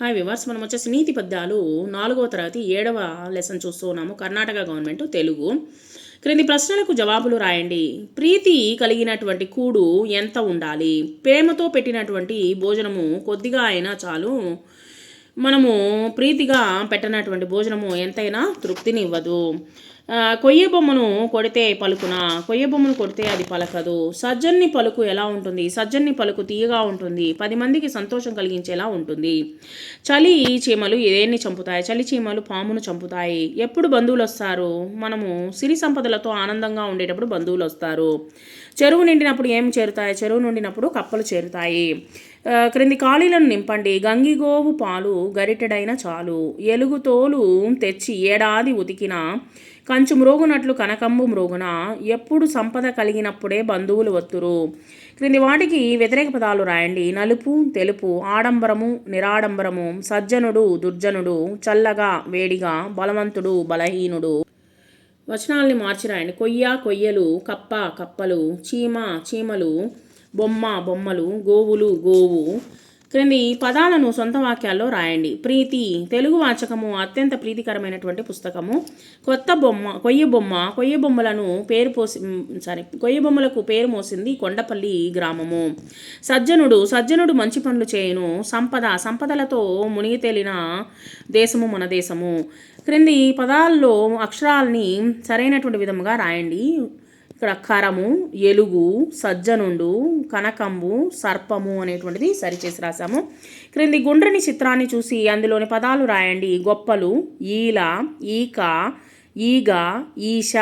Hi viewers మనం వచ్చేసి నీతి పద్యాలు నాలుగవ తరగతి ఏడవ లెసన్ చూస్తూ ఉన్నాము కర్ణాటక గవర్నమెంట్ తెలుగు. క్రింది ప్రశ్నలకు జవాబులు రాయండి. ప్రీతి కలిగినటువంటి కూడు ఎంత ఉండాలి? ప్రేమతో పెట్టినటువంటి భోజనము కొద్దిగా అయినా చాలు. మనము ప్రీతిగా పెట్టినటువంటి భోజనము ఎంతైనా తృప్తిని ఇవ్వదు కొయ్య బొమ్మను కొడితే పలుకున? కొయ్య బొమ్మను కొడితే అది పలకదు. సజ్జన్ని పలుకు ఎలా ఉంటుంది? సజ్జన్ని పలుకు తీయగా ఉంటుంది. పది మందికి సంతోషం కలిగించేలా ఉంటుంది. చలి చీమలు ఏదేన్ని చంపుతాయి? చలి చీమలు పామును చంపుతాయి. ఎప్పుడు బంధువులు వస్తారు? మనము సిరి సంపదలతో ఆనందంగా ఉండేటప్పుడు బంధువులు వస్తారు. చెరువు నిండినప్పుడు ఏం చేరుతాయి? చెరువు నిండినప్పుడు కప్పలు చేరుతాయి. క్రింది ఖాళీలను నింపండి. గంగిగోవు పాలు గరిటెడైన చాలు. ఎలుగు తోలు తెచ్చి ఏడాది ఉతికిన కంచు మ్రోగునట్లు కనకంబు మ్రోగున ఎప్పుడు సంపద కలిగినప్పుడే బంధువులు వత్తురు. క్రింది వాటికి వ్యతిరేక పదాలు రాయండి. నలుపు తెలుపు ఆడంబరము నిరాడంబరము సజ్జనుడు దుర్జనుడు చల్లగా వేడిగా బలవంతుడు బలహీనుడు. వచనాల్ని మార్చి రాయండి. కొయ్య కొయ్యలు కప్ప కప్పలు చీమ చీమలు బొమ్మ బొమ్మలు గోవులు గోవు క్రింది పదాలను సొంత వాక్యాల్లో రాయండి. ప్రీతి తెలుగు వాచకము అత్యంత ప్రీతికరమైనటువంటి పుస్తకము. కొత్త బొమ్మ కొయ్య బొమ్మ కొయ్య బొమ్మలను పేరు పోసి సారీ కొయ్య బొమ్మలకు పేరు మోసింది కొండపల్లి గ్రామము. సజ్జనుడు సజ్జనుడు మంచి పనులు చేయను. సంపద సంపదలతో మునిగి తేలిన దేశము మన దేశము. క్రింది పదాల్లో అక్షరాల్ని సరైనటువంటి విధముగా రాయండి. ఇక్కడ కరము ఎలుగు సజ్జనుండు కనకంబు సర్పము అనేటువంటిది సరిచేసి రాసాము క్రింది గుండ్రని చిత్రాన్ని చూసి అందులోని పదాలు రాయండి. గొప్పలు ఈల ఈక ఈగ ఈష